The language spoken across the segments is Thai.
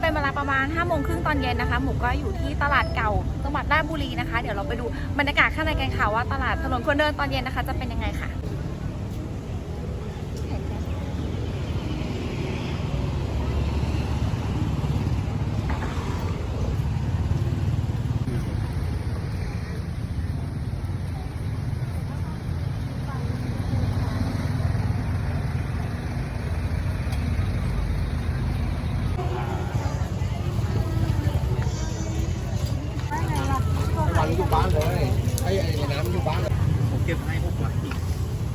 เป็นเวลาประมาณ5้าโมงครึ่งตอนเย็นนะคะ หมูก็อยู่ที่ตลาดเก่าจังหวัดราชบุรีนะคะ เดี๋ยวเราไปดูบรรยากาศข้างในกันค่ะว่าตลาดถนนคนเดินตอนเย็นนะคะ จะเป็นยังไงค่ะ วางอยู่บ้านเลยไอ้ไอ้น้ำอยู่บ้านเลยผมเก็บให้พวกมัน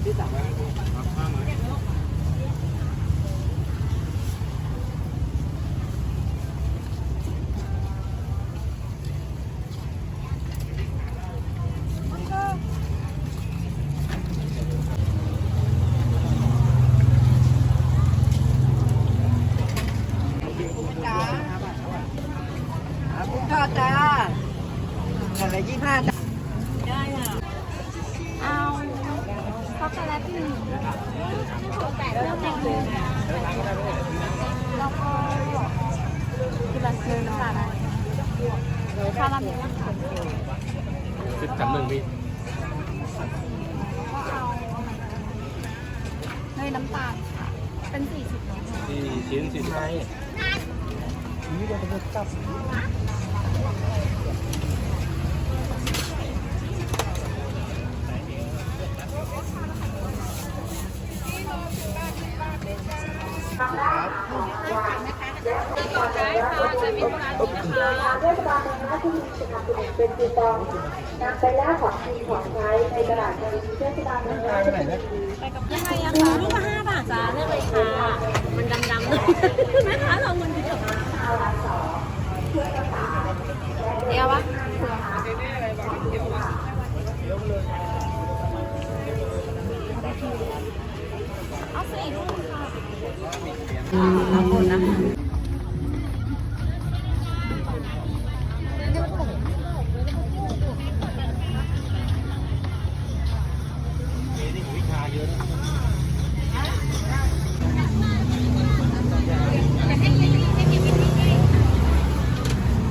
ที่สั่งไว้ครับข้างไหม จ้าคุณทอดจ้ากันละยี่ห้าจ้า เอาช็อก โกแลตหนึ่งเลือกแตงโมแล้วก็กุหลาบเนยน้ำตาลอะไรคาราเมลค่ะสิบกับหนึ่งพี่ก็เอาเนยน้ำตาลค่ะ เป็นสี่สิบเนาจะสี่ ชิ้นสี่ไม้นี่ก็จะเทศบาลเมืองราชบุรีสนับสนุนเป็นคูปองนำไปแลกของกินของใช้ในตลาดในเทศบาลเมืองราชบุรียังไงอะคะลูกละห้าบาทจ้าเลือกเลยค่ะ มันดำๆเลยแม่ค้าเราเงินเยอะเดี๋ยววะเอาสี่ลูกค่ะ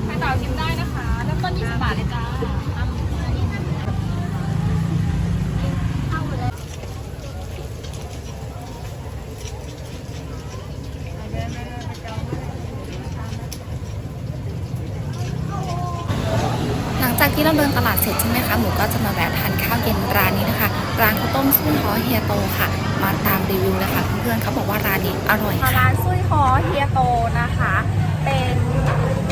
ไปต่อชิมได้นะคะเริ่มต้น20บาทเลยจ้า หลังจาก ที่เราเดินตลาดเสร็จใช่ไหมคะหมูก็จะมาแวะทานข้าวเย็นร้านนี้นะคะ ร้านข้าวต้มซุยฮอเฮียโตค่ะ มาตามรีวิวนะคะเพื่อนๆเขาบอกว่าร้านนี้อร่อยค่ะร้านซุยฮอเฮียโตนะคะ เป็น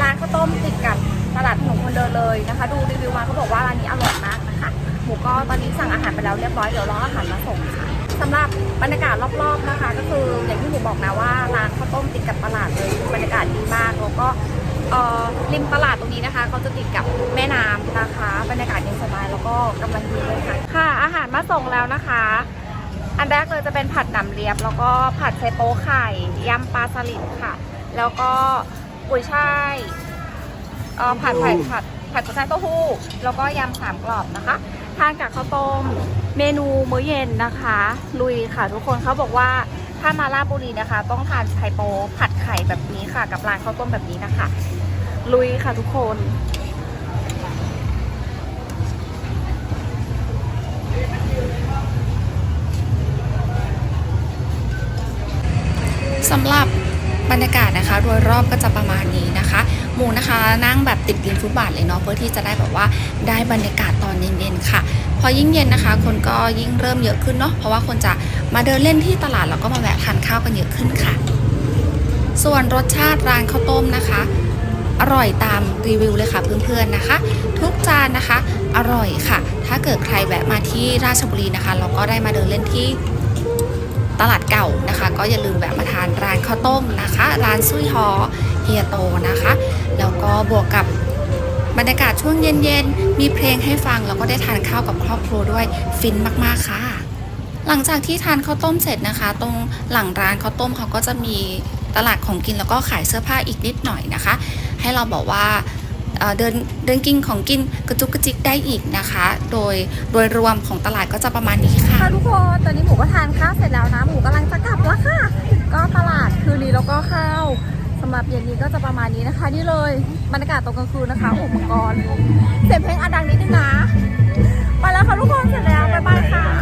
ร้านข้าวต้มติดกับตลาดถนนคนเดินเลยนะคะ ดูรีวิวมาเขาบอกว่าร้านนี้อร่อยมากนะคะหมูก็ตอนนี้สั่งอาหารไปแล้วเรียบร้อยเดี๋ยวรออาหารมาส่งค่ะ สำหรับบรรยากาศรอบๆนะคะ ก็คืออย่างที่หมูบอกนะว่าร้านข้าวต้มติดกับตลาดเลยบรรยากาศดีมากแล้วก็ริมตลาดตรงนี้นะคะเขาจะติดกับแม่น้ำนะคะบรรยากาศเย็นสบายแล้วก็กำลังดีเลยค่ะค่ะ อาหารมาส่งแล้วนะคะ อันแรกเลยจะเป็นผัดหนำเลียบ แล้วก็ผัดไชโป๊ไข่ยำปลาสลิดค่ะ แล้วก็กุยช่ายผัดไผ่ผัดผัดกุยช่ายเต้าหู้แล้วก็ยำสามกรอบนะคะ ทานกับข้าวต้ม เมนูมื้อเย็นนะคะ ลุยค่ะทุกคนเขาบอกว่าถ้ามาลาบุรีนะคะ ต้องทานไชโปผัดไข่แบบนี้ค่ะ กับร้านข้าวต้มแบบนี้นะคะ ลุยค่ะทุกคนสำหรับบรรยากาศนะคะ โดยรอบก็จะประมาณนี้นะคะ นะคะนั่งแบบติดริมฟุตบาทเลยเนาะเพื่อที่จะได้แบบว่าได้บรรยากาศตอนเย็นๆค่ะ พอยิ่งเย็นนะคะ คนก็ยิ่งเริ่มเยอะขึ้นเนาะเพราะว่าคนจะมาเดินเล่นที่ตลาดแล้วก็มาแวะทานข้าวกันเยอะขึ้นค่ะ ส่วนรสชาติร้านข้าวต้มนะคะ อร่อยตามรีวิวเลยค่ะเพื่อนๆนะคะ ทุกจานนะคะอร่อยค่ะ ถ้าเกิดใครแวะมาที่ราชบุรีนะคะเราก็ได้มาเดินเล่นที่ตลาดเก่านะคะ ก็อย่าลืมแวะมาทานร้านข้าวต้มนะคะ ร้านซุยฮอ ฮียโตนะคะ แล้วก็บวกกับบรรยากาศช่วงเย็นๆ มีเพลงให้ฟัง แล้วก็ได้ทานข้าวกับครอบครัวด้วยฟินมากๆค่ะ หลังจากที่ทานข้าวต้มเสร็จนะคะ ตรงหลังร้านข้าวต้มเขาก็จะมีตลาดของกินแล้วก็ขายเสื้อผ้าอีกนิดหน่อยนะคะ ให้เราบอกว่าเดินเดินกินของกินกระจุกกระจิกได้อีกนะคะ โดยโดยรวมของตลาดก็จะประมาณนี้ค่ะทุกคนตอนนี้หมูก็ทานข้าวเสร็จแล้วนะหมูกำลังจะกลับแล้วค่ะ ก็ตลาดคืนนี้แล้วก็ข้าว มาเปลี่ยนนี้ก็จะประมาณนี้นะคะ นี่เลยบรรยากาศตรงกลางคืนนะคะอุปกรณ์เสียงเพลงอันดังนิดนึงนะ ไปแล้วค่ะทุกคนเสร็จแล้วบ๊ายบายค่ะ